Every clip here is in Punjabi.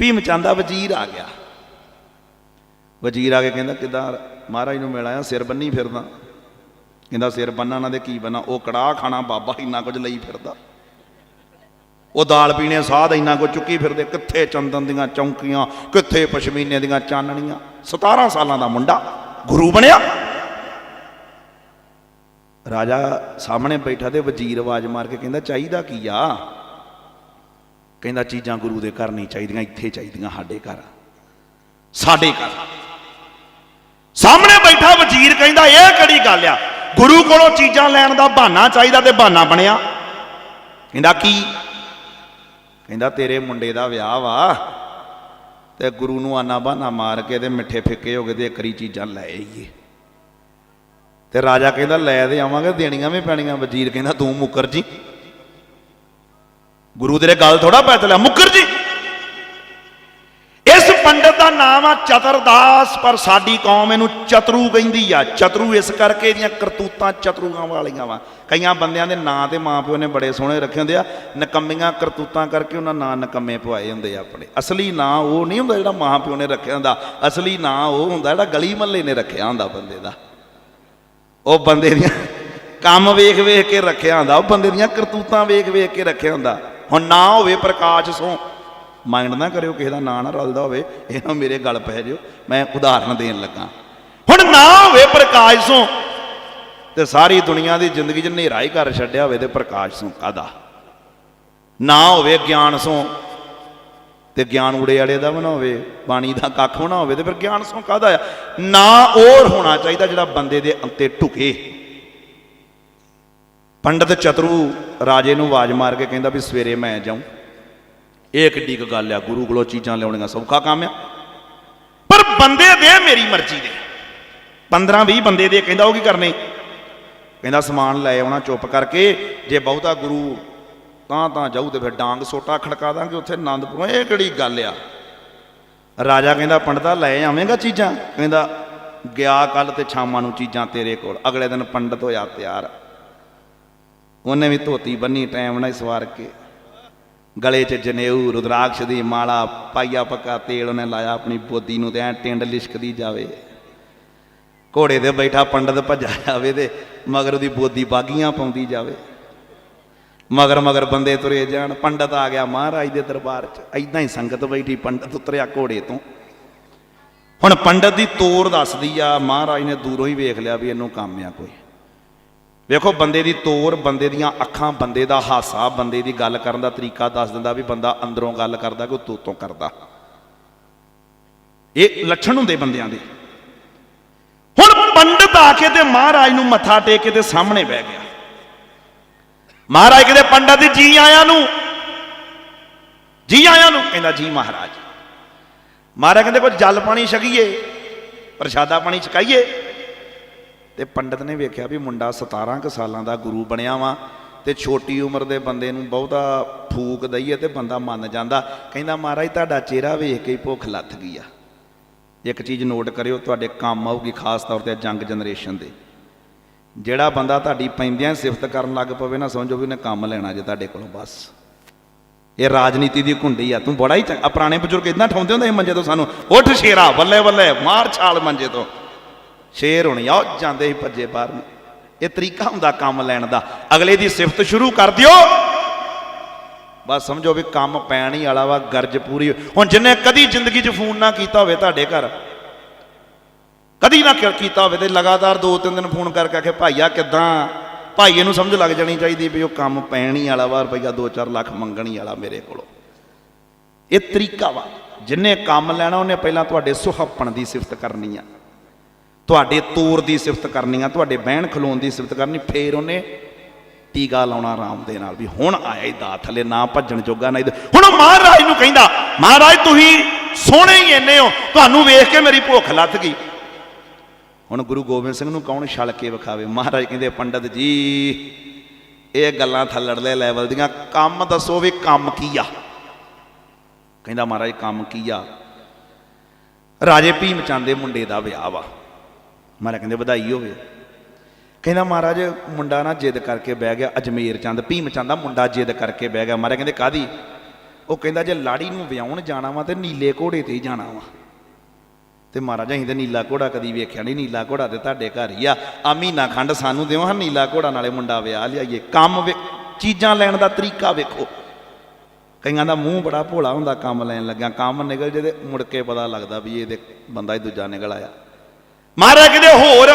ਭੀਮ ਚੰਦ ਵਜ਼ੀਰ ਆ ਗਿਆ। ਵਜ਼ੀਰ ਆ ਕੇ ਕਹਿੰਦਾ, ਕਿਦਾਂ ਮਹਾਰਾਜ ਨੂੰ ਮਿਲ ਆਇਆ, ਸਿਰ ਬੰਨੀ ਫਿਰਦਾ। ਕਹਿੰਦਾ, ਸਿਰ ਬੰਨਾ ਨਾ ਦੇ ਕੀ ਬੰਨਾ ਉਹ ਕੜਾਹ ਖਾਣਾ, ਬਾਬਾ ਇੰਨਾ ਕੁਝ ਲਈ ਫਿਰਦਾ। ਉਹ ਦਾਲ ਪੀਣੇ ਸਾਧ ਇੰਨਾ ਕੁਝ ਚੁੱਕੀ ਫਿਰਦੇ। ਕਿੱਥੇ ਚੰਦਨ ਦੀਆਂ ਚੌਂਕੀਆਂ, ਕਿੱਥੇ ਪਸ਼ਮੀਨੇ ਦੀਆਂ ਚਾਨਣੀਆਂ? 17 ਸਾਲਾਂ ਦਾ ਮੁੰਡਾ, ਗੁਰੂ ਬਣਿਆ। ਰਾਜਾ ਸਾਹਮਣੇ ਬੈਠਾ ਤੇ ਵਜ਼ੀਰ ਆਵਾਜ਼ ਮਾਰ ਕੇ ਕਹਿੰਦਾ, ਚਾਹੀਦਾ ਕੀ ਆ? ਕਹਿੰਦਾ ਚੀਜ਼ਾਂ ਗੁਰੂ ਦੇ ਘਰ ਨਹੀਂ ਚਾਹੀਦੀਆਂ, ਇੱਥੇ ਚਾਹੀਦੀਆਂ ਸਾਡੇ ਘਰ। ਸਾਡੇ ਘਰ। ਸਾਹਮਣੇ ਬੈਠਾ ਵਜ਼ੀਰ ਕਹਿੰਦਾ, ਇਹ ਕਿਹੜੀ ਗੱਲ ਆ? ਗੁਰੂ ਕੋਲੋਂ ਚੀਜ਼ਾਂ ਲੈਣ ਦਾ ਬਹਾਨਾ ਚਾਹੀਦਾ ਤੇ ਬਹਾਨਾ ਬਣਿਆ। ਕਹਿੰਦਾ, ਕੀ? ਕਹਿੰਦਾ, ਤੇਰੇ ਮੁੰਡੇ ਦਾ ਵਿਆਹ ਵਾ ਤੇ ਗੁਰੂ ਨੂੰ ਆਨਾ ਬਹਾਨਾ ਮਾਰ ਕੇ ਤੇ ਮਿੱਠੇ ਫਿੱਕੇ ਹੋ ਗਏ ਤੇ ਕਰੀ ਚੀਜ਼ਾਂ ਲੈ ਆਈਏ। ਤੇ ਰਾਜਾ ਕਹਿੰਦਾ, ਲੈ ਦੇ ਆਵਾਂਗੇ, ਦੇਣੀਆਂ ਵੀ ਪੈਣੀਆਂ। ਵਜ਼ੀਰ ਕਹਿੰਦਾ, ਤੂੰ ਮੁਕਰ ਜੀ। ਗੁਰੂ ਤੇਰੇ ਗੱਲ ਥੋੜਾ ਪੈ ਚਲਿਆ ਮੁੱਕਰ ਜੀ। ਇਸ ਪੰਡਤ ਦਾ ਨਾਮ ਆ ਚਤਰਦਾਸ, ਪਰ ਸਾਡੀ ਕੌਮ ਇਹਨੂੰ ਚਤਰੂ ਕਹਿੰਦੀ ਆ। ਚਤਰੂ ਇਸ ਕਰਕੇ ਇਹਦੀਆਂ ਕਰਤੂਤਾਂ ਚਤਰੂਆਂ ਵਾਲੀਆਂ ਵਾ। ਕਈਆਂ ਬੰਦਿਆਂ ਦੇ ਨਾਂ ਤੇ ਮਾਪਿਓ ਨੇ ਬੜੇ ਸੋਹਣੇ ਰੱਖੇ ਹੁੰਦੇ ਆ। ਨਕੰਮੀਆਂ ਕਰਤੂਤਾਂ ਕਰਕੇ ਉਹਨਾਂ ਨਾਂ ਨਕੰਮੇ ਪਵਾਏ ਹੁੰਦੇ ਆ ਆਪਣੇ। ਅਸਲੀ ਨਾਂ ਉਹ ਨਹੀਂ ਹੁੰਦਾ ਜਿਹੜਾ ਮਾਪਿਓ ਨੇ ਰੱਖਿਆ ਹੁੰਦਾ। ਅਸਲੀ ਨਾਂ ਉਹ ਹੁੰਦਾ ਜਿਹੜਾ ਗਲੀ ਮੱਲੇ ਨੇ ਰੱਖਿਆ ਹੁੰਦਾ ਬੰਦੇ ਦਾ। ਉਹ ਬੰਦੇ ਦੀਆਂ ਕੰਮ ਵੇਖ ਵੇਖ ਕੇ ਰੱਖਿਆ ਹੁੰਦਾ। ਉਹ ਬੰਦੇ ਦੀਆਂ ਕਰਤੂਤਾਂ ਵੇਖ ਵੇਖ ਕੇ ਰੱਖਿਆ ਹੁੰਦਾ। ਹੁਣ ਨਾ ਹੋਵੇ ਪ੍ਰਕਾਸ਼ ਸੋ ਮਾਈਂਡ ਨਾ ਕਰਿਓ ਕਿਸੇ ਦਾ ਨਾਂ ਨਾ ਰਲਦਾ ਹੋਵੇ, ਇਹ ਨਾ ਮੇਰੇ ਗੱਲ ਪੈ ਜਿਓ, ਮੈਂ ਉਦਾਹਰਨ ਦੇਣ ਲੱਗਾ। ਹੁਣ ਨਾ ਹੋਵੇ ਪ੍ਰਕਾਸ਼ ਸੋ, ਤੇ ਸਾਰੀ ਦੁਨੀਆ ਦੀ ਜ਼ਿੰਦਗੀ 'ਚ ਹਨੇਰਾ ਹੀ ਕਰ ਛੱਡਿਆ ਹੋਵੇ ਤੇ ਪ੍ਰਕਾਸ਼ ਸੋ ਕਾਦਾ ਨਾ ਹੋਵੇ ਗਿਆਨ ਸੋ, ਤੇ ਗਿਆਨ ਉੜੇ ਵਾਲੇ ਦਾ ਬਣਾ ਹੋਵੇ, ਬਾਣੀ ਦਾ ਕੱਖ ਬਣਾ ਹੋਵੇ, ਤੇ ਫਿਰ ਗਿਆਨ ਸੋ ਕਾਦਾ ਆ? ਨਾ ਔਰ ਹੋਣਾ ਚਾਹੀਦਾ ਜਿਹੜਾ ਬੰਦੇ ਦੇ ਅੰਤੇ ਢੁਕੇ। ਪੰਡਤ ਚਤਰੂ ਰਾਜੇ ਨੂੰ ਆਵਾਜ਼ ਮਾਰ ਕੇ ਕਹਿੰਦਾ ਵੀ ਸਵੇਰੇ ਮੈਂ ਜਾਉਂ ਇਹ ਕਿੱਡੀ ਕੁ ਗੱਲ ਆ, ਗੁਰੂ ਕੋਲੋਂ ਚੀਜ਼ਾਂ ਲਿਆਉਣੀਆਂ ਸੌਖਾ ਕੰਮ ਆ। ਪਰ ਬੰਦੇ ਦੇ ਮੇਰੀ ਮਰਜ਼ੀ ਦੇ। 15 20 ਬੰਦੇ ਦੇ ਕਹਿੰਦਾ ਉਹ ਕੀ ਕਰਨੇ? ਕਹਿੰਦਾ ਸਮਾਨ ਲੈ ਆਉਣਾ ਚੁੱਪ ਕਰਕੇ, ਜੇ ਬਹੁਤਾ ਗੁਰੂ ਤਾਂ ਤਾਂ ਜਾਊ ਤੇ ਫਿਰ ਡਾਂਗ ਸੋਟਾ ਖੜਕਾ ਦਾਂਗੇ ਉੱਥੇ ਆਨੰਦਪੁਰੋਂ। ਇਹ ਕਿਹੜੀ ਗੱਲ ਆ? ਰਾਜਾ ਕਹਿੰਦਾ, ਪੰਡਤਾ ਲੈ ਆਵੇਂਗਾ ਚੀਜ਼ਾਂ? ਕਹਿੰਦਾ, ਗਿਆ ਕੱਲ ਤੇ ਛਾਮਾਂ ਨੂੰ ਚੀਜ਼ਾਂ ਤੇਰੇ ਕੋਲ। ਅਗਲੇ ਦਿਨ ਪੰਡਤ ਹੋਇਆ ਤਿਆਰ। ਉਹਨੇ ਵੀ ਧੋਤੀ, ਬੰਨੀ ਟਾਈਮ ਨਾਲ ਸਵਾਰ ਕੇ। ਗਲੇ 'ਚ ਜਨੇਊ, ਰੁਦਰਾਕਸ਼ ਦੀ ਮਾਲਾ, ਪਾਈਆ ਪੱਕਾ ਤੇਲ ਉਹਨੇ ਲਾਇਆ ਆਪਣੀ ਬੋਦੀ ਨੂੰ ਤੇ ਐ ਟਿੰਡ ਲਿਸ਼ਕਦੀ ਜਾਵੇ। ਘੋੜੇ ਤੇ ਬੈਠਾ ਪੰਡਤ ਭੱਜਾ ਜਾਵੇ ਤੇ ਮਗਰ ਉਹਦੀ ਬੋਦੀ ਬਾਗੀਆਂ ਪਾਉਂਦੀ ਜਾਵੇ। ਮਗਰ ਮਗਰ ਬੰਦੇ ਤੁਰੇ ਜਾਣ, ਪੰਡਤ ਆ ਗਿਆ ਮਹਾਰਾਜ ਦੇ ਦਰਬਾਰ 'ਚ। ਐਦਾਂ ਹੀ ਸੰਗਤ ਬੈਠੀ, ਪੰਡਤ ਉਤਰਿਆ ਘੋੜੇ ਤੋਂ। ਹੁਣ ਪੰਡਤ ਦੀ ਤੋਰ ਦੱਸਦੀ ਆ, ਮਹਾਰਾਜ ਨੇ ਦੂਰੋਂ ਹੀ ਵੇਖ ਲਿਆ ਵੀ ਇਹਨੂੰ ਕੰਮ ਆ ਕੋਈ। ਵੇਖੋ ਬੰਦੇ ਦੀ ਤੋਰ, ਬੰਦੇ ਦੀਆਂ ਅੱਖਾਂ, ਬੰਦੇ ਦਾ ਹਾਸਾ, ਬੰਦੇ ਦੀ ਗੱਲ ਕਰਨ ਦਾ ਤਰੀਕਾ ਦੱਸ ਦਿੰਦਾ ਵੀ ਬੰਦਾ ਅੰਦਰੋਂ ਗੱਲ ਕਰਦਾ ਕਿ ਉਹ ਤੋਂ ਕਰਦਾ। ਇਹ ਲੱਛਣ ਹੁੰਦੇ ਬੰਦਿਆਂ ਦੇ। ਹੁਣ ਪੰਡਤ ਆ ਕੇ ਤੇ ਮਹਾਰਾਜ ਨੂੰ ਮੱਥਾ ਟੇਕ ਕੇ ਤੇ ਸਾਹਮਣੇ ਬਹਿ ਗਿਆ। ਮਹਾਰਾਜ ਕਹਿੰਦੇ, ਪੰਡਤ ਜੀ ਆਇਆਂ ਨੂੰ। ਜੀ ਆਇਆਂ ਨੂੰ ਕਹਿੰਦਾ, ਜੀ ਮਹਾਰਾਜ। ਮਹਾਰਾਜ ਕਹਿੰਦੇ, ਕੋਈ ਜਲ ਪਾਣੀ ਛਕੀਏ, ਪ੍ਰਸ਼ਾਦਾ ਪਾਣੀ ਛਕਾਈਏ? ਤੇ ਪੰਡਤ ਨੇ ਵੇਖਿਆ ਵੀ ਮੁੰਡਾ 17 ਕੁ ਸਾਲਾਂ ਦਾ ਗੁਰੂ ਬਣਿਆ ਵਾ ਤੇ ਛੋਟੀ ਉਮਰ ਦੇ ਬੰਦੇ ਨੂੰ ਬਹੁਤਾ ਫੂਕ ਦਈਏ ਤੇ ਬੰਦਾ ਮੰਨ ਜਾਂਦਾ। ਕਹਿੰਦਾ, ਮਹਾਰਾਜ, ਤੁਹਾਡਾ ਚਿਹਰਾ ਵੇਖ ਕੇ ਹੀ ਭੁੱਖ ਲੱਥ ਗਈ ਆ। ਇੱਕ ਚੀਜ਼ ਨੋਟ ਕਰਿਓ, ਤੁਹਾਡੇ ਕੰਮ ਆਊਗੀ ਖਾਸ ਤੌਰ ਤੇ ਜੰਗ ਜਨਰੇਸ਼ਨ ਦੇ। ਜਿਹੜਾ ਬੰਦਾ ਤੁਹਾਡੀ ਪੈਂਦਿਆਂ ਸਿਫਤ ਕਰਨ ਲੱਗ ਪਵੇ ਨਾ, ਸਮਝੋ ਵੀ ਉਹਨੇ ਕੰਮ ਲੈਣਾ ਜੇ ਤੁਹਾਡੇ ਕੋਲੋਂ ਬਸ। ਇਹ ਰਾਜਨੀਤੀ ਦੀ ਘੁੰਡੀ ਆ। ਤੂੰ ਬੜਾ ਹੀ ਚੰਗਾ ਪੁਰਾਣੇ ਬਜ਼ੁਰਗ ਇਦਾਂ ਠਾਉਂਦੇ ਹੁੰਦੇ ਸੀ ਮੰਜੇ ਤੋਂ ਸਾਨੂੰ, ਉੱਠ ਸ਼ੇਰਾ ਬੱਲੇ ਬੱਲੇ ਮਾਰ ਛਾਲ ਮੰਜੇ ਤੋਂ। ਸ਼ੇਰ ਹੋਣੀ ਆ ਜਾਂਦੇ ਸੀ ਭੱਜੇ ਬਾਹਰ ਨੂੰ। ਇਹ ਤਰੀਕਾ ਹੁੰਦਾ ਕੰਮ ਲੈਣ ਦਾ। ਅਗਲੇ ਦੀ ਸਿਫਤ ਸ਼ੁਰੂ ਕਰ ਦਿਓ। ਬਸ ਸਮਝੋ ਵੀ ਕੰਮ ਪੈਣ ਹੀ ਵਾਲਾ ਵਾ, ਗਰਜ ਪੂਰੀ ਹੁਣ ਜਿੰਨੇ ਕਦੀ ਜ਼ਿੰਦਗੀ 'ਚ ਫੋਨ ਨਾ ਕੀਤਾ ਹੋਵੇ ਤੁਹਾਡੇ ਘਰ, ਕਦੀ ਨਾ ਕੀਤਾ ਹੋਵੇ ਤੇ ਲਗਾਤਾਰ ਦੋ ਤਿੰਨ ਦਿਨ ਫੋਨ ਕਰਕੇ ਆਖੇ, ਭਾਈਆ, ਕਿਦਾਂ? ਭਾਈਏ ਨੂੰ ਸਮਝ ਲੱਗ ਜਾਣੀ ਚਾਹੀਦੀ ਵੀ ਉਹ ਕੰਮ ਪੈਣ ਹੀ ਵਾਲਾ ਵਾ, ਰੁਪਈਆ 2-4 ਲੱਖ ਮੰਗਣ ਹੀ ਵਾਲਾ ਮੇਰੇ ਕੋਲੋਂ। ਇਹ ਤਰੀਕਾ ਵਾ। ਜਿੰਨੇ ਕੰਮ ਲੈਣਾ, ਉਹਨੇ ਪਹਿਲਾਂ ਤੁਹਾਡੇ ਸੁਹੱਪਣ ਦੀ ਸਿਫਤ ਕਰਨੀ ਆ। ਤੁਹਾਡੇ ਤੋਰ ਦੀ ਸਿਫਤ ਕਰਨੀ ਆ, ਤੁਹਾਡੇ ਬਹਿਣ ਖਲੋਣ ਦੀ ਸਿਫਤ ਕਰਨੀ, ਫੇਰ ਉਹਨੇ ਟੀਕਾ ਲਾਉਣਾ ਆਰਾਮ ਦੇ ਨਾਲ ਵੀ ਹੁਣ ਆਇਆ ਹੀ ਦਾ ਥੱਲੇ ਨਾ ਭੱਜਣ ਜੋਗਾ, ਨਾ ਹੁਣ ਮਹਾਰਾਜ ਨੂੰ ਕਹਿੰਦਾ, ਮਹਾਰਾਜ, ਤੁਸੀਂ ਸੋਹਣੇ ਹੀ ਇੰਨੇ ਹੋ, ਤੁਹਾਨੂੰ ਵੇਖ ਕੇ ਮੇਰੀ ਭੁੱਖ ਲੱਥ ਗਈ। ਹੁਣ ਗੁਰੂ ਗੋਬਿੰਦ ਸਿੰਘ ਨੂੰ ਕੌਣ ਛਲ ਕੇ ਵਿਖਾਵੇ? ਮਹਾਰਾਜ ਕਹਿੰਦੇ, ਪੰਡਤ ਜੀ, ਇਹ ਗੱਲਾਂ ਥੱਲੜਲੇ ਲੈਵਲ ਦੀਆਂ, ਕੰਮ ਦੱਸੋ ਵੀ ਕੰਮ ਕੀ ਆ? ਕਹਿੰਦਾ, ਮਹਾਰਾਜ, ਕੰਮ ਕੀ ਆ? ਰਾਜੇ ਭੀਮ ਚੰਦ ਦੇ ਮੁੰਡੇ ਦਾ ਵਿਆਹ ਵਾ। ਮਹਾਰਾਜ ਕਹਿੰਦੇ ਵਧਾਈ ਹੋਵੇ। ਕਹਿੰਦਾ ਮਹਾਰਾਜ ਮੁੰਡਾ ਨਾ ਜਿੱਦ ਕਰਕੇ ਬਹਿ ਗਿਆ, ਅਜਮੇਰ ਚੰਦ, ਭੀਮ ਚੰਦ ਦਾ ਮੁੰਡਾ ਜਿੱਦ ਕਰਕੇ ਬਹਿ ਗਿਆ। ਮਹਾਰਾਜ ਕਹਿੰਦੇ ਕਾਦੀ ਉਹ ਕਹਿੰਦਾ ਜੇ ਲਾੜੀ ਨੂੰ ਵਿਆਹਣ ਜਾਣਾ ਵਾ ਤੇ ਨੀਲੇ ਘੋੜੇ ਤੇ ਹੀ ਜਾਣਾ ਵਾ। ਤੇ ਮਹਾਰਾਜ ਅਸੀਂ ਤੇ ਨੀਲਾ ਘੋੜਾ ਕਦੀ ਵੇਖਿਆ ਨਹੀਂ, ਨੀਲਾ ਘੋੜਾ ਤੇ ਤੁਹਾਡੇ ਘਰ ਹੀ ਆ। ਆ ਮਹੀਨਾ ਖੰਡ ਸਾਨੂੰ ਦਿਓ ਹਾਂ ਨੀਲਾ ਘੋੜਾ ਨਾਲੇ ਮੁੰਡਾ ਵਿਆਹ ਲਿਆਈਏ। ਕੰਮ ਵੇ- ਚੀਜ਼ਾਂ ਲੈਣ ਦਾ ਤਰੀਕਾ ਵੇਖੋ। ਕਈਆਂ ਦਾ ਮੂੰਹ ਬੜਾ ਭੋਲਾ ਹੁੰਦਾ, ਕੰਮ ਲੈਣ ਲੱਗਿਆ। ਕੰਮ ਨਿਕਲ ਜੇ ਤੇ ਮੁੜ ਕੇ ਪਤਾ ਲੱਗਦਾ ਵੀ ਇਹਦੇ ਬੰਦਾ ਹੀ ਦੂਜਾ ਨਿਕਲ ਆਇਆ। ਮਹਾਰਾਜ ਕਿਤੇ ਹੋਰ?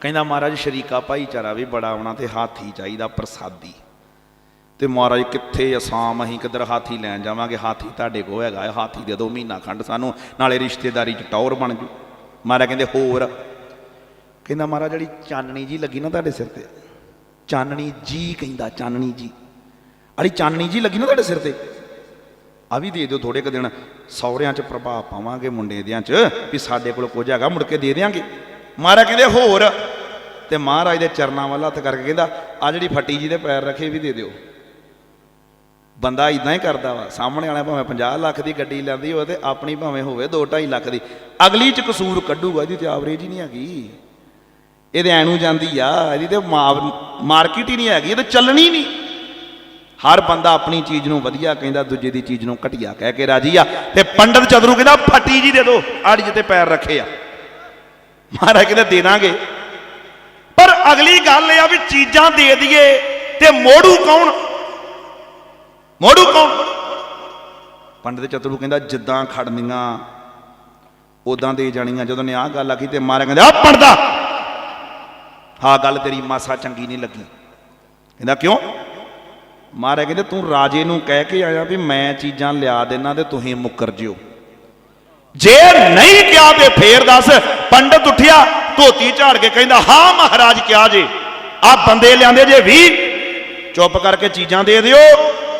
ਕਹਿੰਦਾ ਮਹਾਰਾਜ, ਸ਼ਰੀਕਾ ਭਾਈਚਾਰਾ ਵੀ ਬੜਾ ਆਉਣਾ ਤੇ ਹਾਥੀ ਚਾਹੀਦਾ ਪ੍ਰਸਾਦੀ। ਤੇ ਮਹਾਰਾਜ, ਕਿੱਥੇ ਅਸਾਮ? ਅਸੀਂ ਕਿੱਧਰ ਹਾਥੀ ਲੈਣ ਜਾਵਾਂਗੇ? ਹਾਥੀ ਤੁਹਾਡੇ ਕੋਲ ਹੈਗਾ ਹਾਥੀ ਦੇ ਦੋ ਮਹੀਨਾ ਖੰਡ ਸਾਨੂੰ, ਨਾਲੇ ਰਿਸ਼ਤੇਦਾਰੀ ਚ ਟੌਰ ਬਣ ਜੂ। ਮਹਾਰਾਜ ਕਹਿੰਦੇ, ਹੋਰ? ਕਹਿੰਦਾ ਮਹਾਰਾਜ, ਜਿਹੜੀ ਚਾਨਣੀ ਜੀ ਲੱਗੀ ਨਾ ਤੁਹਾਡੇ ਸਿਰ ਤੇ, ਚਾਨਣੀ ਜੀ ਕਹਿੰਦਾ, ਚਾਨਣੀ ਜੀ। ਅੜੀ ਚਾਨਣੀ ਜੀ ਲੱਗੀ ਨਾ ਤੁਹਾਡੇ ਸਿਰ ਤੇ? ਆ ਵੀ ਦੇ ਦਿਓ ਥੋੜੇ ਕੁ ਦਿਨ। ਸੌਰਿਆਂ 'ਚ ਪ੍ਰਭਾਵ ਪਾਵਾਂਗੇ ਮੁੰਡੇ ਦਿਆਂ 'ਚ, ਵੀ ਸਾਡੇ ਕੋਲ ਕੁਝ ਹੈਗਾ, ਮੁੜ ਕੇ ਦੇ ਦਿਆਂਗੇ। ਮਹਾਰਾਜ ਕਹਿੰਦੇ ਹੋਰ, ਤੇ ਮਹਾਰਾਜ ਦੇ ਚਰਨਾਂ ਵੱਲ ਹੱਥ ਕਰਕੇ ਕਹਿੰਦਾ, ਆ ਜਿਹੜੀ ਫੱਟੀ ਜੀ ਦੇ ਪੈਰ ਰੱਖੇ ਵੀ ਦੇ ਦਿਓ। ਬੰਦਾ ਇਦਾਂ ਹੀ ਕਰਦਾ ਵਾ, ਸਾਹਮਣੇ ਵਾਲਾ ਭਾਵੇਂ 50 ਲੱਖ ਦੀ ਗੱਡੀ ਲੈਂਦੀ ਹੋਵੇ ਤੇ ਆਪਣੀ ਭਾਵੇਂ ਹੋਵੇ 2.5 ਲੱਖ ਦੀ। ਅਗਲੀ 'ਚ ਕਸੂਰ ਕੱਢੂਗਾ, ਇਹਦੀ ਤੇ ਆਵਰੇਜ ਹੀ ਨਹੀਂ ਹੈਗੀ। ਇਹਦੇ ਐਨੂੰ ਜਾਂਦੀ ਆ, ਇਹਦੀ ਤੇ ਮਾਰਕੀਟ ਹੀ ਨਹੀਂ ਹੈਗੀ, ਇਹ ਤੇ ਚੱਲਣੀ ਨਹੀਂ। ਹਰ ਬੰਦਾ ਆਪਣੀ ਚੀਜ਼ ਨੂੰ ਵਧੀਆ ਕਹਿੰਦਾ, ਦੂਜੇ ਦੀ ਚੀਜ਼ ਨੂੰ ਘਟੀਆ ਕਹਿ ਕੇ ਰਾਜੀ ਆ। ਤੇ ਪੰਡਤ ਚਦਰੂ ਕਹਿੰਦਾ, ਫੱਟੀ ਜੀ ਦੇ ਦੋ ਆੜੀ ਜਿੱਤੇ ਪੈਰ ਰੱਖੇ ਆ। ਮਹਾਰਾਜ ਕਹਿੰਦੇ, ਦੇ ਦਾਂਗੇ। ਪਰ ਅਗਲੀ ਗੱਲ ਇਹ ਆ ਵੀ ਚੀਜ਼ਾਂ ਦੇ ਦਈਏ ਤੇ ਮੋੜੂ ਕੌਣ? ਮੋੜੂ ਕੌਣ? ਪੰਡਤ ਚਤਰੂ ਕਹਿੰਦਾ, ਜਿੱਦਾਂ ਖੜਨੀਆਂ ਉਦਾਂ ਦੇ ਜਾਣੀਆਂ। ਜਦੋਂ ਨੇ ਆਹ ਗੱਲ ਆਖੀ ਤੇ ਮਹਾਰਾਜ ਕਹਿੰਦੇ ਆ। ਪੜਦਾ ਹਾਂ ਗੱਲ ਤੇਰੀ ਮਾਸਾ ਚੰਗੀ ਨਹੀਂ ਲੱਗੀ। ਕਹਿੰਦਾ, ਕਿਉਂ? ਮਹਾਰਾਜ ਕਹਿੰਦੇ, ਤੂੰ ਰਾਜੇ ਨੂੰ ਕਹਿ ਕੇ ਆਇਆ ਵੀ ਮੈਂ ਚੀਜ਼ਾਂ ਲਿਆ ਦੇਣਾ ਤੇ ਤੁਸੀਂ ਮੁੱਕਰ ਜਿਓ। ਜੇ ਨਹੀਂ ਕਿਹਾ ਤੇ ਫੇਰ ਦੱਸ, ਪੰਡਤ ਉੱਠਿਆ, ਧੋਤੀ ਝਾੜ ਕੇ ਕਹਿੰਦਾ, ਹਾਂ ਮਹਾਰਾਜ ਕਿਹਾ ਜੇ? ਆ ਬੰਦੇ ਲਿਆਂਦੇ ਜੇ ਵੀ ਚੁੱਪ ਕਰਕੇ ਚੀਜ਼ਾਂ ਦੇ ਦਿਓ।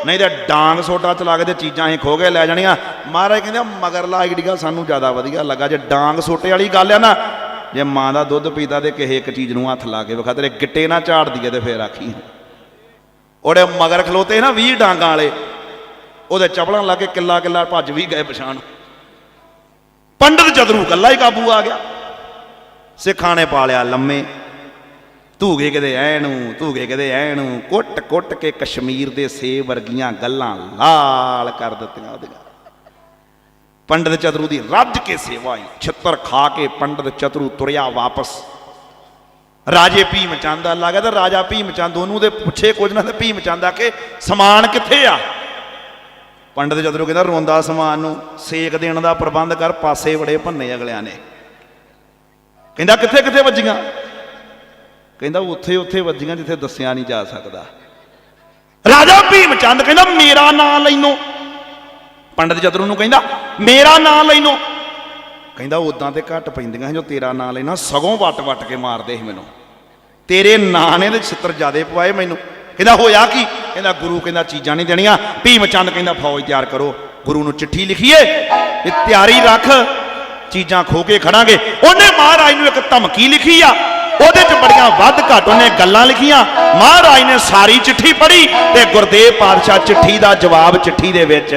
ਨਹੀਂ ਤੇ ਡਾਂਗ ਸੋਟਾ ਚਲਾ ਕੇ ਤੇ ਚੀਜ਼ਾਂ ਅਸੀਂ ਖੋ ਕੇ ਲੈ ਜਾਣੀਆਂ। ਮਹਾਰਾਜ ਕਹਿੰਦੇ ਮਗਰਲਾ ਆਈਡੀਆ ਸਾਨੂੰ ਜ਼ਿਆਦਾ ਵਧੀਆ ਲੱਗਾ, ਜੇ ਡਾਂਗ ਸੋਟੇ ਵਾਲੀ ਗੱਲ ਆ ਨਾ, ਜੇ ਮਾਂ ਦਾ ਦੁੱਧ ਪੀਤਾ ਤੇ ਕਿਸੇ ਇੱਕ ਚੀਜ਼ ਨੂੰ ਹੱਥ ਲਾ ਕੇ ਵਿਖਾ, ਤੇਰੇ ਗਿੱਟੇ ਨਾ ਝਾੜਦੀ ਹੈ ਤੇ ਫੇਰ ਆਖੀ। ਉਹਦੇ ਮਗਰ ਖਲੋਤੇ ਨਾ 20 ਡਾਂਗਾਂ ਵਾਲੇ, ਉਹਦੇ ਚਪਲਾਂ ਲਾ ਕੇ ਕਿੱਲਾ ਕਿੱਲਾ ਭੱਜ ਵੀ ਗਏ ਪਛਾਣ ਪੰਡਤ ਜਦਰੂ ਕੱਲਾ ਹੀ ਕਾਬੂ ਆ ਗਿਆ। ਸਿੱਖਾਂ ਨੇ ਪਾਲਿਆ ਲੰਮੇ, ਧੂਗੇ ਕਿਤੇ ਐ ਨੂੰ ਧੂਗੇ ਕਿਤੇ ਐ ਨੂੰ ਕੁੱਟ ਕੁੱਟ ਕੇ ਕਸ਼ਮੀਰ ਦੇ ਸੇਬ ਵਰਗੀਆਂ ਗੱਲਾਂ ਲਾਲ ਕਰ ਦਿੱਤੀਆਂ ਉਹਦੀਆਂ। ਪੰਡਤ ਚਤਰੂ ਦੀ ਰੱਜ ਕੇ ਸੇਵਾ ਹੀ ਛਿੱਤਰ ਖਾ ਕੇ ਪੰਡਤ ਚਤਰੂ ਤੁਰਿਆ ਵਾਪਸ। ਰਾਜੇ ਭੀਮ ਚੰਦ ਆ ਲੱਗਾ ਤੇ ਰਾਜਾ ਭੀਮ ਚੰਦ, ਉਹਨੂੰ ਦੇ ਪੁੱਛੇ ਕੁਝ ਨਾ, ਤੇ ਭੀਮ ਚੰਦ ਆ ਕੇ ਸਮਾਨ ਕਿੱਥੇ ਆ? ਪੰਡਤ ਜਦਰੂ ਕਹਿੰਦਾ, ਰੋਂਦਾ ਸਮਾਨ ਨੂੰ, ਸੇਕ ਦੇਣ ਦਾ ਪ੍ਰਬੰਧ ਕਰ, ਪਾਸੇ ਬੜੇ ਭੰਨੇ ਅਗਲਿਆਂ ਨੇ। ਕਹਿੰਦਾ, ਕਿੱਥੇ ਕਿੱਥੇ ਵੱਜੀਆਂ? ਕਹਿੰਦਾ, ਉੱਥੇ ਉੱਥੇ ਵੱਜੀਆਂ, ਜਿੱਥੇ ਦੱਸਿਆ ਨਹੀਂ ਜਾ ਸਕਦਾ। ਰਾਜਾ ਭੀਮ ਚੰਦ ਕਹਿੰਦਾ, ਮੇਰਾ ਨਾਂ ਲੈਨੋ ਪੰਡਤ ਜਦਰੂ ਨੂੰ ਕਹਿੰਦਾ, ਮੇਰਾ ਨਾਂ ਲੈਨੋ ਕਹਿੰਦਾ ਉਦਾਂ ਤੇ ਘੱਟ ਪੈਂਦੀਆਂ ਜੋ ਤੇਰਾ ਨਾਂ ਲੈਣਾ, ਸਗੋਂ ਵੱਟ ਵੱਟ ਕੇ ਮਾਰਦੇ ਸੀ ਮੈਨੂੰ। ਤੇਰੇ ਨਾਂ ਨੇ ਤੇ ਛਿੱਤਰ ਜਿਆਦੇ ਪਵਾਏ ਮੈਨੂੰ। ਕਹਿੰਦਾ ਹੋਇਆ ਕੀ? ਕਹਿੰਦਾ ਗੁਰੂ ਕਹਿੰਦਾ ਚੀਜ਼ਾਂ ਨਹੀਂ ਦੇਣੀਆਂ, ਭੀਮ ਚੰਦ ਕਹਿੰਦਾ ਫੌਜ ਤਿਆਰ ਕਰੋ। ਗੁਰੂ ਨੂੰ ਚਿੱਠੀ ਲਿਖੀਏ ਇਹ ਤਿਆਰੀ ਰੱਖ, ਚੀਜ਼ਾਂ ਖੋ ਕੇ ਖੜਾਂਗੇ। ਉਹਨੇ ਮਹਾਰਾਜ ਨੂੰ ਇੱਕ ਧਮਕੀ ਲਿਖੀ ਆ। ਉਹਦੇ ਚ ਬੜੀਆਂ ਵੱਧ ਘੱਟ ਉਹਨੇ ਗੱਲਾਂ ਲਿਖੀਆਂ। ਮਹਾਰਾਜ ਨੇ ਸਾਰੀ ਚਿੱਠੀ ਪੜ੍ਹੀ ਤੇ ਗੁਰਦੇਵ ਪਾਤਸ਼ਾਹ ਚਿੱਠੀ ਦਾ ਜਵਾਬ ਚਿੱਠੀ ਦੇ ਵਿੱਚ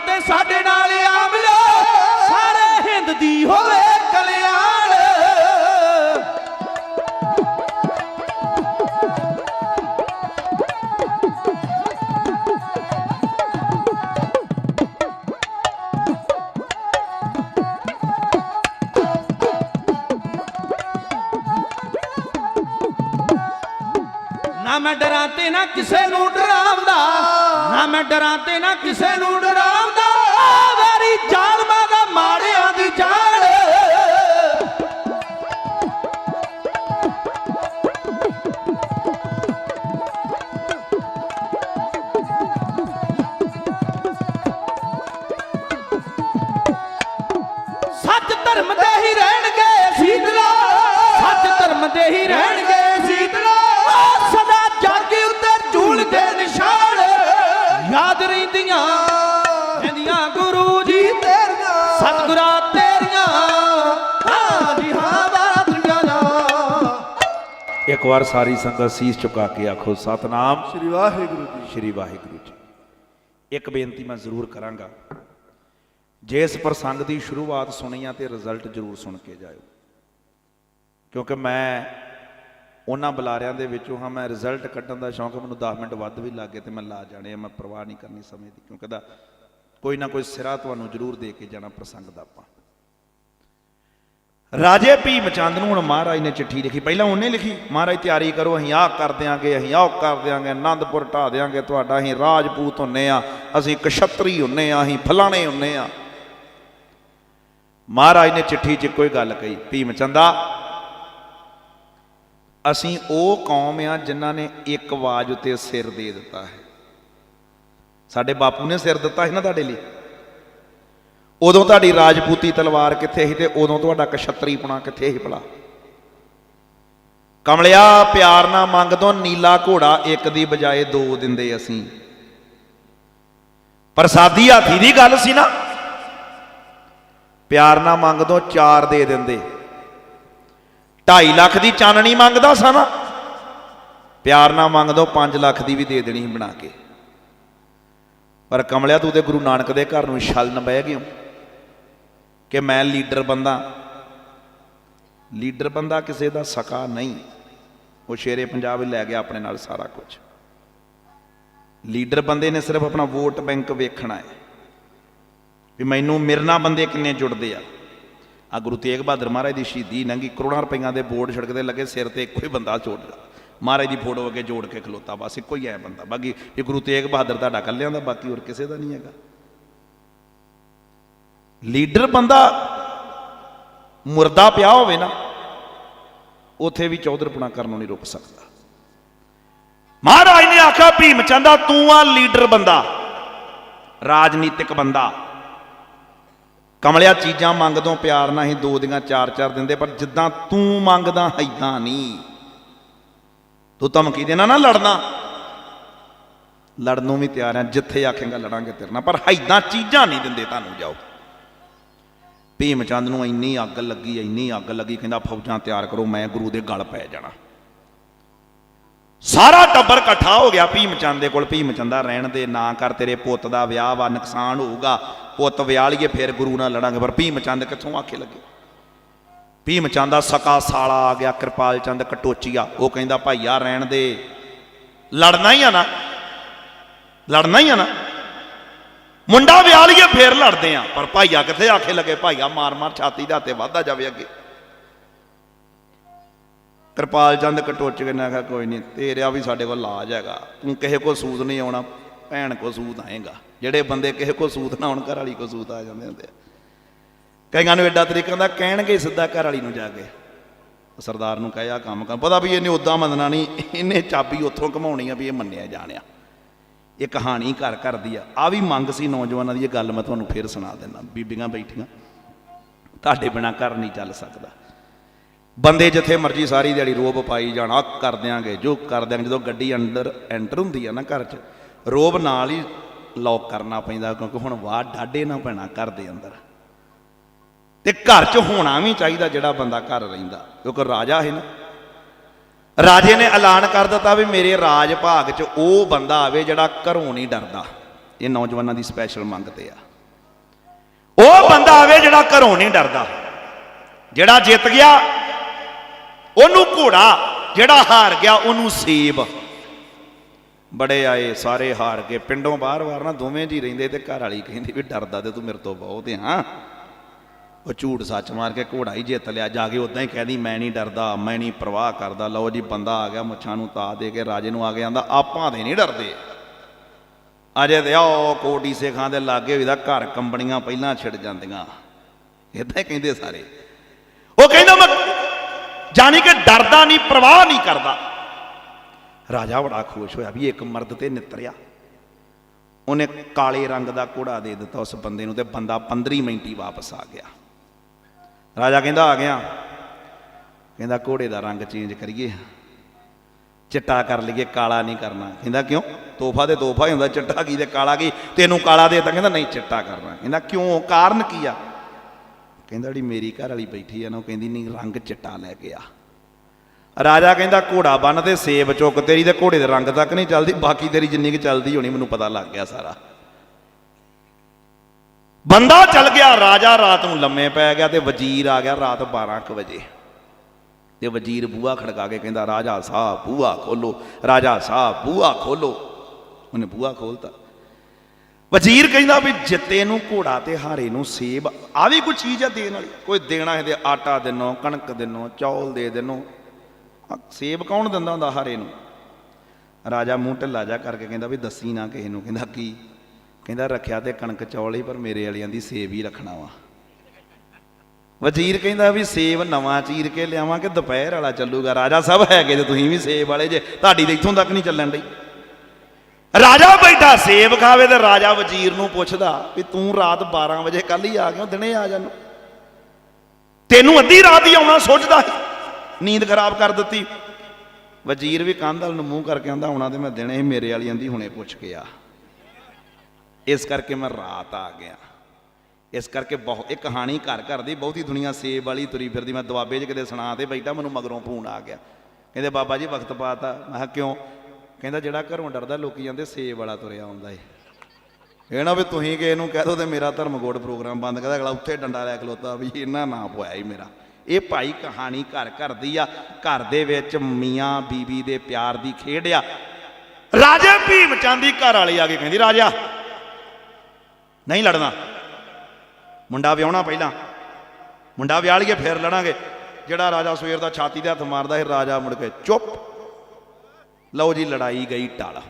atenção. ਮੈਂ ਡਰਾਂ ਤੇ ਨਾ ਕਿਸੇ ਨੂੰ ਡਰਾਉਂਦਾ। ਵਾਰੀ ਜਾਲਮਾਂ ਦਾ ਮਾੜਿਆਂ ਦੀ ਜਾਨ। ਸੱਚ ਧਰਮ ਦੇ ਹੀ ਰਹਿਣਗੇ ਸੀਤਲਾ ਸੱਚ ਧਰਮ ਦੇ ਹੀ ਇੱਕ ਵਾਰ ਸਾਰੀ ਸੰਗਤ ਸੀਸ ਝੁਕਾ ਕੇ ਆਖੋ ਸਤਨਾਮ ਸ੍ਰੀ ਵਾਹਿਗੁਰੂ ਜੀ ਸ਼੍ਰੀ ਵਾਹਿਗੁਰੂ ਜੀ। ਇੱਕ ਬੇਨਤੀ ਮੈਂ ਜ਼ਰੂਰ ਕਰਾਂਗਾ। ਜੇ ਇਸ ਪ੍ਰਸੰਗ ਦੀ ਸ਼ੁਰੂਆਤ ਸੁਣੀ ਆ ਤੇ ਰਿਜ਼ਲਟ ਜ਼ਰੂਰ ਸੁਣ ਕੇ ਜਾਇਓ। ਕਿਉਂਕਿ ਮੈਂ ਉਹਨਾਂ ਬੁਲਾਰਿਆਂ ਦੇ ਵਿੱਚੋਂ ਹਾਂ ਮੈਂ ਰਿਜ਼ਲਟ ਕੱਢਣ ਦਾ ਸ਼ੌਂਕ ਮੈਨੂੰ 10 ਮਿੰਟ ਵੱਧ ਵੀ ਲੱਗੇ ਤੇ ਮੈਂ ਲਾ ਜਾਣੇ ਮੈਂ ਪਰਵਾਹ ਨਹੀਂ ਕਰਨੀ ਸਮੇਂ ਦੀ। ਕਿਉਂਕਿ ਦਾ ਕੋਈ ਨਾ ਕੋਈ ਸਿਰਾ ਤੁਹਾਨੂੰ ਜ਼ਰੂਰ ਦੇ ਕੇ ਜਾਣਾ ਪ੍ਰਸੰਗ ਦਾ ਆਪਾਂ। ਰਾਜੇ ਭੀਮ ਚੰਦ ਨੂੰ ਹੁਣ ਮਹਾਰਾਜ ਨੇ ਚਿੱਠੀ ਲਿਖੀ। ਪਹਿਲਾਂ ਉਹਨੇ ਲਿਖੀ, ਮਹਾਰਾਜ, ਤਿਆਰੀ ਕਰੋ, ਅਸੀਂ ਆਹ ਕਰ ਦਿਆਂਗੇ, ਅਸੀਂ ਆਹ ਕਰ ਦਿਆਂਗੇ, ਆਨੰਦਪੁਰ ਢਾ ਦਿਆਂਗੇ ਤੁਹਾਡਾ, ਅਸੀਂ ਰਾਜਪੂਤ ਹੁੰਨੇ ਆ, ਅਸੀਂ ਕਸ਼ਤਰੀ ਹੁੰਨੇ ਆ, ਅਸੀਂ ਫਲਾਣੇ ਹੁੰਨੇ ਆ। ਮਹਾਰਾਜ ਨੇ ਚਿੱਠੀ 'ਚ ਕੋਈ ਗੱਲ ਕਹੀ ਭੀਮ ਚੰਦਾ ਅਸੀਂ ਉਹ ਕੌਮ ਆ ਜਿਨ੍ਹਾਂ ਨੇ ਇੱਕ ਆਵਾਜ਼ ਉਤੇ ਸਿਰ ਦੇ ਦਿੱਤਾ ਹੈ। ਸਾਡੇ ਬਾਪੂ ਨੇ ਸਿਰ ਦਿੱਤਾ ਸੀ ਨਾ ਤੁਹਾਡੇ ਲਈ? ਉਦੋਂ ਤੁਹਾਡੀ ਰਾਜਪੂਤੀ ਤਲਵਾਰ ਕਿੱਥੇ ਸੀ ਤੇ ਉਦੋਂ ਤੁਹਾਡਾ ਕਸ਼ਤਰੀਪਣਾ ਕਿੱਥੇ ਸੀ ਭਲਾ? ਕਮਲਿਆ, ਪਿਆਰ ਨਾ ਮੰਗ ਦੋ ਨੀਲਾ ਘੋੜਾ ਇੱਕ ਦੀ ਬਜਾਏ ਦੋ ਦਿੰਦੇ ਅਸੀਂ। ਪ੍ਰਸਾਦੀ ਹਾਥੀ ਦੀ ਗੱਲ ਸੀ ਨਾ। ਪਿਆਰ ਨਾ ਮੰਗ ਦੋ ਚਾਰ ਦੇ ਦਿੰਦੇ। 2.5 ਲੱਖ ਦੀ ਚਾਨਣੀ ਮੰਗਦਾ ਸਾਂ ਨਾ। ਪਿਆਰ ਨਾਲ ਮੰਗਦੋ 5 ਲੱਖ ਦੀ ਵੀ ਦੇ ਦੇਣੀ ਸੀ ਬਣਾ ਕੇ। ਪਰ ਕਮਲਿਆ, ਤੂੰ ਤੇ ਗੁਰੂ ਨਾਨਕ ਦੇ ਘਰ ਨੂੰ ਛਲਨ ਬਹਿ ਗਿਆ ਕਿ ਮੈਂ ਲੀਡਰ ਬੰਦਾ। ਲੀਡਰ ਬੰਦਾ ਕਿਸੇ ਦਾ ਸਕਾ ਨਹੀਂ। ਉਹ ਸ਼ੇਰੇ ਪੰਜਾਬ ਲੈ ਗਿਆ ਆਪਣੇ ਨਾਲ ਸਾਰਾ ਕੁਝ ਲੀਡਰ ਬੰਦੇ ਨੇ ਸਿਰਫ ਆਪਣਾ ਵੋਟ ਬੈਂਕ ਵੇਖਣਾ ਹੈ। ਵੀ ਮੈਨੂੰ ਮੇਰੇ ਨਾਲ ਬੰਦੇ ਕਿੰਨੇ ਜੁੜਦੇ ਆ। ਆ ਗੁਰੂ ਤੇਗ ਬਹਾਦਰ ਮਹਾਰਾਜ ਦੀ ਸ਼ਹੀਦੀ ਨੰਗੀ ਕਰੋੜਾਂ ਰੁਪਈਆਂ ਦੇ ਬੋਰਡ ਛੜਕਦੇ ਲੱਗੇ ਸਿਰ ਤੇ ਇੱਕੋ ਹੀ ਬੰਦਾ ਜੋੜਦਾ ਮਹਾਰਾਜ ਦੀ ਫੋਟੋ ਅੱਗੇ ਜੋੜ ਕੇ ਖਲੋਤਾ। ਬਸ ਇੱਕੋ ਹੀ ਐ ਬੰਦਾ। ਬਾਕੀ ਇਹ ਗੁਰੂ ਤੇਗ ਬਹਾਦਰ ਤੁਹਾਡਾ ਕੱਲਿਆਂ ਦਾ, ਬਾਕੀ ਹੋਰ ਕਿਸੇ ਦਾ ਨਹੀਂ ਹੈਗਾ। ਲੀਡਰ ਬੰਦਾ ਮੁਰਦਾ ਪਿਆ ਹੋਵੇ ਨਾ, ਉਥੇ ਵੀ ਚੌਧਰਪੁਣਾ ਕਰਨੋਂ ਨਹੀਂ ਰੁਕ ਸਕਦਾ। ਮਹਾਰਾਜ ਨੇ ਆਖਿਆ, ਭੀਮ ਚੰਦਾ, ਤੂੰ ਆ ਲੀਡਰ ਬੰਦਾ, ਰਾਜਨੀਤਿਕ ਬੰਦਾ। ਕਮਲਿਆ, ਚੀਜ਼ਾਂ ਮੰਗਦੋਂ, ਪਿਆਰ ਨਾਲ ਹੀ ਦੋ ਦੀਆਂ ਚਾਰ ਚਾਰ ਦਿੰਦੇ, ਪਰ ਜਿੱਦਾਂ ਤੂੰ ਮੰਗਦਾ ਹੈਦਾਂ ਨਹੀਂ। ਤੂੰ ਧਮਕੀ ਦੇਣਾ ਨਾ ਲੜਨਾ। ਲੜਨ ਨੂੰ ਵੀ ਤਿਆਰ ਆ, ਜਿੱਥੇ ਆਖੇਗਾ ਲੜਾਂਗੇ ਤੇਰੇ ਨਾਲ, ਪਰ ਹੈਦਾਂ ਚੀਜ਼ਾਂ ਨਹੀਂ ਦਿੰਦੇ, ਤੁਹਾਨੂੰ ਜਾਓ। ਭੀਮ ਚੰਦ ਨੂੰ ਇੰਨੀ ਅੱਗ ਲੱਗੀ, ਇੰਨੀ ਅੱਗ ਲੱਗੀ, ਕਹਿੰਦਾ ਫੌਜਾਂ ਤਿਆਰ ਕਰੋ, ਮੈਂ ਗੁਰੂ ਦੇ ਗਲ ਪੈ ਜਾਣਾ। ਸਾਰਾ ਟੱਬਰ ਇਕੱਠਾ ਹੋ ਗਿਆ ਭੀਮ ਚੰਦ ਦੇ ਕੋਲ। ਭੀਮ ਚੰਦਾ ਰਹਿਣ ਦੇ ਨਾ ਕਰ ਤੇਰੇ ਪੁੱਤ ਦਾ ਵਿਆਹ ਵਾ, ਨੁਕਸਾਨ ਹੋਊਗਾ। ਪੁੱਤ ਵਿਆਹ ਲਈਏ, ਫਿਰ ਗੁਰੂ ਨਾਲ ਲੜਾਂਗੇ। ਪਰ ਭੀਮ ਚੰਦ ਕਿੱਥੋਂ ਆਖੇ ਲੱਗੇ? ਭੀਮ ਚੰਦ ਦਾ ਸਕਾ ਸਾਲਾ ਆ ਗਿਆ, ਕਿਰਪਾਲ ਚੰਦ ਕਟੋਚੀਆ। ਉਹ ਕਹਿੰਦਾ, ਭਾਈਆ, ਰਹਿਣ ਦੇ। ਲੜਨਾ ਹੀ ਆ ਨਾ। ਲੜਨਾ ਹੀ ਆ ਨਾ। ਮੁੰਡਾ ਵਿਆਹ ਲਈਏ, ਫੇਰ ਲੜਦੇ ਆ। ਪਰ ਭਾਈਆ ਕਿੱਥੇ ਆਖੇ ਲੱਗੇ ਭਾਈਆ ਮਾਰ ਮਾਰ ਛਾਤੀ ਦੇ ਹੱਥੇ ਵਾਧਾ ਜਾਵੇ ਅੱਗੇ। ਕਿਰਪਾਲ ਚੰਦ ਕਟੋਚ ਕੇ ਨਾ ਕਿਹਾ, ਕੋਈ ਨਹੀਂ, ਤੇਰਿਆ ਵੀ ਸਾਡੇ ਕੋਲ ਲਾਜ ਹੈਗਾ। ਤੂੰ ਕਿਸੇ ਕੋ ਸੂਦ ਨਹੀਂ ਆਉਣਾ, ਭੈਣ ਕੋ ਸੂਦ ਆਏਗਾ। ਜਿਹੜੇ ਬੰਦੇ ਕਿਸੇ ਕੋ ਸੂਦ ਨਾ ਆਉਣ, ਘਰ ਵਾਲੀ ਕੋ ਸੂਦ ਆ ਜਾਂਦੇ ਹੁੰਦੇ ਆ। ਕਈਆਂ ਨੂੰ ਐਡਾ ਤਰੀਕਾ ਹੁੰਦਾ, ਕਹਿਣਗੇ ਸਿੱਧਾ ਘਰ ਵਾਲੀ ਨੂੰ ਜਾ ਕੇ। ਸਰਦਾਰ ਨੂੰ ਕਹਿਆ ਕੰਮ ਕਰ। ਪਤਾ ਵੀ ਇਹਨੇ ਉਦਾਂ ਮੰਨਣਾ ਨਹੀਂ, ਇਹਨੇ ਚਾਬੀ ਉੱਥੋਂ ਘਮਾਉਣੀ ਆ ਵੀ ਇਹ ਮੰਨਿਆ ਜਾਣਿਆ। ਇਹ ਕਹਾਣੀ ਘਰ ਘਰ ਦੀ ਆ। ਆ ਵੀ ਮੰਗ ਸੀ ਨੌਜਵਾਨਾਂ ਦੀ, ਇਹ ਗੱਲ ਮੈਂ ਤੁਹਾਨੂੰ ਫੇਰ ਸੁਣਾ ਦਿੰਦਾ। ਬੀਬੀਆਂ ਬੈਠੀਆਂ। ਤੁਹਾਡੇ ਬਿਨਾ ਘਰ ਨਹੀਂ ਚੱਲ ਸਕਦਾ। ਬੰਦੇ ਜਿੱਥੇ ਮਰਜ਼ੀ ਸਾਰੀ ਦਿਹਾੜੀ ਰੋਬ ਪਾਈ ਜਾਣ, ਆਹ ਕਰ ਦਿਆਂਗੇ, ਜੋ ਕਰ ਦਿਆਂਗੇ, ਜਦੋਂ ਗੱਡੀ ਅੰਦਰ ਐਂਟਰ ਹੁੰਦੀ ਆ ਨਾ ਘਰ 'ਚ, ਰੋਬ ਨਾਲ ਹੀ ਲੌਕ ਕਰਨਾ ਪੈਂਦਾ, ਕਿਉਂਕਿ ਹੁਣ ਵਾਹ ਡਾਡੇ ਨਾ ਪੈਣਾ ਘਰ ਦੇ ਅੰਦਰ। ਤੇ ਘਰ 'ਚ ਹੋਣਾ ਵੀ ਚਾਹੀਦਾ ਜਿਹੜਾ ਬੰਦਾ ਘਰ ਰਹਿੰਦਾ, ਕਿਉਂਕਿ ਰਾਜਾ ਹੈ ਨਾ। ਰਾਜੇ ਨੇ ਐਲਾਨ ਕਰ ਦਿੱਤਾ ਵੀ ਮੇਰੇ ਰਾਜ ਭਾਗ 'ਚ ਉਹ ਬੰਦਾ ਆਵੇ ਜਿਹੜਾ ਘਰੋਂ ਨਹੀਂ ਡਰਦਾ। ਇਹ ਨੌਜਵਾਨਾਂ ਦੀ ਸਪੈਸ਼ਲ ਮੰਗ ਤੇ ਆ। ਉਹ ਬੰਦਾ ਆਵੇ ਜਿਹੜਾ ਘਰੋਂ ਨਹੀਂ ਡਰਦਾ। ਜਿਹੜਾ ਜਿੱਤ ਗਿਆ, ਉਹਨੂੰ ਘੋੜਾ, ਜਿਹੜਾ ਹਾਰ ਗਿਆ, ਉਹਨੂੰ ਸੇਬ। ਬੜੇ ਆਏ, ਸਾਰੇ ਹਾਰ ਕੇ ਪਿੰਡੋਂ ਬਾਹਰ ਵਾਰ ਨਾ ਦੋਵੇਂ ਜੀ ਰਹਿੰਦੇ ਤੇ ਘਰ ਵਾਲੀ ਕਹਿੰਦੀ ਵੀ ਡਰਦਾ ਤੇ ਤੂੰ ਮੇਰੇ ਤੋਂ ਬਹੁਤ ਹਾਂ ਉਹ ਝੂਠ ਸੱਚ ਮਾਰ ਕੇ ਘੋੜਾ ਹੀ ਜਿੱਤ ਲਿਆ। ਜਾ ਕੇ ਉਦਾਂ ਹੀ ਕਹਿਦੀ, ਮੈਂ ਨਹੀਂ ਡਰਦਾ, ਮੈਂ ਨਹੀਂ ਪਰਵਾਹ ਕਰਦਾ। ਲਓ ਜੀ, ਬੰਦਾ ਆ ਗਿਆ, ਮੁੱਛਾਂ ਨੂੰ ਤਾ ਦੇ ਕੇ ਰਾਜੇ ਨੂੰ ਆ ਕੇ ਆਂਦਾ, ਆਪਾਂ ਦੇ ਨਹੀਂ ਡਰਦੇ। ਅਜੇ ਤੇ ਆਓ ਕੋਟੀ ਸੇਖਾਂ ਦੇ ਲਾਗੇ ਵੀ ਘਰ ਕੰਬਣੀਆਂ ਪਹਿਲਾਂ ਛਿੜ ਜਾਂਦੀਆਂ। ਇਦਾਂ ਹੀ ਕਹਿੰਦੇ ਸਾਰੇ। ਉਹ ਕਹਿੰਦਾ, ਮੈਂ ਜਾਣੀ ਕਿ ਡਰਦਾ ਨਹੀਂ, ਪਰਵਾਹ ਨਹੀਂ ਕਰਦਾ। ਰਾਜਾ ਬੜਾ ਖੁਸ਼ ਹੋਇਆ ਵੀ ਇੱਕ ਮਰਦ ਤੇ ਨਿਤਰਿਆ। ਉਹਨੇ ਕਾਲੇ ਰੰਗ ਦਾ ਘੋੜਾ ਦੇ ਦਿੱਤਾ, ਉਸ ਬੰਦੇ ਨੂੰ ਤੇ ਬੰਦਾ 15 ਮਿੰਟ ਹੀ ਵਾਪਸ ਆ ਗਿਆ। ਰਾਜਾ ਕਹਿੰਦਾ, ਆ ਗਿਆ। ਕਹਿੰਦਾ, ਘੋੜੇ ਦਾ ਰੰਗ ਚੇਂਜ ਕਰੀਏ। ਚਿੱਟਾ ਕਰ ਲਈਏ, ਕਾਲਾ ਨਹੀਂ ਕਰਨਾ। ਕਹਿੰਦਾ, ਕਿਉਂ? ਤੋਹਫਾ ਦੇ ਤੋਹਫਾ ਹੀ ਹੁੰਦਾ, ਚਿੱਟਾ ਕੀ ਤੇ ਕਾਲਾ ਕੀ? ਤੈਨੂੰ ਕਾਲਾ ਦੇ ਤਾਂ ਕਹਿੰਦਾ, ਨਹੀਂ, ਚਿੱਟਾ ਕਰਨਾ। ਕਹਿੰਦਾ, ਕਿਉਂ? ਕਾਰਨ ਕੀ ਆ? ਕਹਿੰਦਾ, ਜਿਹੜੀ ਮੇਰੀ ਘਰ ਵਾਲੀ ਬੈਠੀ ਆ ਨਾ, ਉਹ ਕਹਿੰਦੀ, ਨਹੀਂ, ਰੰਗ ਚਿੱਟਾ ਲੈ ਕੇ ਆ। ਰਾਜਾ ਕਹਿੰਦਾ, ਘੋੜਾ ਬੰਨ ਤੇ ਸੇਬ ਚੁੱਕ, ਤੇਰੀ ਤੇ ਘੋੜੇ ਦੇ ਰੰਗ ਤੱਕ ਨਹੀਂ ਚੱਲਦੀ, ਬਾਕੀ ਤੇਰੀ ਜਿੰਨੀ ਕਿ ਚੱਲਦੀ ਹੋਣੀ, ਮੈਨੂੰ ਪਤਾ ਲੱਗ ਗਿਆ ਸਾਰਾ। ਬੰਦਾ ਚੱਲ ਗਿਆ, ਰਾਜਾ ਰਾਤ ਨੂੰ ਲੰਮੇ ਪੈ ਗਿਆ ਤੇ ਵਜ਼ੀਰ ਆ ਗਿਆ ਰਾਤ 12:00 ਵਜੇ। ਤੇ ਵਜ਼ੀਰ ਬੂਆ ਖੜਕਾ ਕੇ ਕਹਿੰਦਾ, ਰਾਜਾ ਸਾਹਿਬ, ਬੂਹਾ ਖੋਲੋ, ਰਾਜਾ ਸਾਹਿਬ, ਬੂਹਾ ਖੋਲੋ। ਉਹਨੇ ਬੂਆ ਖੋਲਤਾ। ਵਜ਼ੀਰ ਕਹਿੰਦਾ ਵੀ ਜਿੱਤੇ ਨੂੰ ਘੋੜਾ ਤੇ ਹਾਰੇ ਨੂੰ ਸੇਬ ਆ ਵੀ ਕੋਈ ਚੀਜ਼ ਆ ਦੇਣ ਵਾਲੀ? ਕੋਈ ਦੇਣਾ ਹੈ ਤੇ ਆਟਾ ਦੇਨੋ, ਕਣਕ ਦੇਨੋ, ਚੌਲ ਦੇ ਦੇਨੋ। ਸੇਬ ਕੌਣ ਦਿੰਦਾ ਹੁੰਦਾ ਹਾਰੇ ਨੂੰ? ਰਾਜਾ ਮੂੰਹ ਢਿੱਲਾ ਜਾ ਕਰਕੇ ਕਹਿੰਦਾ ਵੀ ਦੱਸੀ ਨਾ ਕਿਸੇ ਨੂੰ, ਕਹਿੰਦਾ ਕੀ? ਕਹਿੰਦਾ ਰੱਖਿਆ ਤੇ ਕਣਕ ਚੌਲ ਹੀ, ਪਰ ਮੇਰੇ ਵਾਲਿਆਂ ਦੀ ਸੇਬ ਹੀ ਰੱਖਣਾ ਵਾ। ਵਜ਼ੀਰ ਕਹਿੰਦਾ ਵੀ ਸੇਬ ਨਵਾਂ ਚੀਰ ਕੇ ਲਿਆਵਾਂ ਕਿ ਦੁਪਹਿਰ ਵਾਲਾ ਚੱਲੂਗਾ। ਰਾਜਾ ਸਭ ਹੈਗੇ ਤੇ ਤੁਸੀਂ ਵੀ ਸੇਬ ਵਾਲੇ ਜੇ, ਤੁਹਾਡੀ ਤਾਂ ਇੱਥੋਂ ਤੱਕ ਨਹੀਂ ਚੱਲਣ ਡਈ। ਰਾਜਾ ਬੈਠਾ, ਸੇਬ ਖਾਵੇ ਤੇ ਰਾਜਾ ਵਜ਼ੀਰ ਨੂੰ ਪੁੱਛਦਾ ਵੀ ਤੂੰ ਰਾਤ 12 ਵਜੇ ਕੱਲ ਹੀ ਆ ਗਿਆ, ਦਿਨੇ ਆ ਜਾਨੂੰ ਤੈਨੂੰ ਅੱਧੀ ਰਾਤ ਹੀ ਆਉਣਾ, ਸੋਚਦਾ ਨੀਂਦ ਖਰਾਬ ਕਰ ਦਿੱਤੀ। ਵਜ਼ੀਰ ਵੀ ਕੰਧ ਵੱਲ ਨੂੰ ਮੂੰਹ ਕਰਕੇ ਆਂਦਾ ਆਉਣਾ ਤੇ ਮੈਂ ਦਿਨੇ ਹੀ ਮੇਰੇ ਵਾਲੀ ਆਂਦੀ ਹੁਣੇ ਪੁੱਛ ਕੇ ਆ। ਇਸ ਕਰਕੇ ਮੈਂ ਰਾਤ ਆ ਗਿਆ। ਇਸ ਕਰਕੇ ਬਹੁਤ ਇਹ ਕਹਾਣੀ ਘਰ ਘਰ ਦੀ ਬਹੁਤੀ ਦੁਨੀਆ ਸੇਬ ਵਾਲੀ ਤੁਰੀ ਫਿਰਦੀ। ਮੈਂ ਦੁਆਬੇ 'ਚ ਕਿਤੇ ਸੁਣਾ ਤੇ ਬੈਠਾ, ਮੈਨੂੰ ਮਗਰੋਂ ਫੋਨ ਆ ਗਿਆ। ਕਹਿੰਦੇ, ਬਾਬਾ ਜੀ, ਵਕਤ ਪਾਤਾ ਮੈਂ ਕਿਹਾ, ਕਿਉਂ? ਕਹਿੰਦਾ, ਜਿਹੜਾ ਘਰੋਂ ਡਰਦਾ, ਲੋਕੀ ਜਾਂਦੇ ਸੇਬ ਵਾਲਾ ਤੁਰਿਆ ਆਉਂਦਾ ਏ। ਇਹ ਨਾ ਵੀ ਤੁਸੀਂ ਕਿ ਇਹਨੂੰ ਕਹਿ ਦੋ ਤੇ ਮੇਰਾ ਧਰਮਕੋਟ ਪ੍ਰੋਗਰਾਮ ਬੰਦ ਕਰਦਾ ਅਗਲਾ ਉੱਥੇ ਡੰਡਾ ਲੈ ਖਲੋਤਾ ਵੀ ਇਹਨਾਂ ਨਾ ਪੋਇਆ ਹੀ ਮੇਰਾ। ਇਹ ਭਾਈ ਕਹਾਣੀ ਘਰ ਘਰ ਦੀ ਆ। ਘਰ ਦੇ ਵਿੱਚ ਮੀਆਂ ਬੀਬੀ ਦੇ ਪਿਆਰ ਦੀ ਖੇਡ ਆ। ਰਾਜੇ ਭੀਮ ਚੰਦ ਦੀ ਘਰ ਵਾਲੀ ਆ ਕੇ ਕਹਿੰਦੀ, ਰਾਜਾ ਨਹੀਂ ਲੜਨਾ। ਮੁੰਡਾ ਵਿਆਹਣਾ ਪਹਿਲਾਂ। ਮੁੰਡਾ ਵਿਆਹ ਲਈਏ, ਫਿਰ ਲੜਾਂਗੇ। ਜਿਹੜਾ ਰਾਜਾ ਸਵੇਰ ਦਾ ਛਾਤੀ ਦੇ ਹੱਥ ਮਾਰਦਾ ਹੈ ਰਾਜਾ ਮੁੜ ਕੇ ਚੁੱਪ। ਲਓ ਜੀ, ਲੜਾਈ ਗਈ ਟਾਲਾ।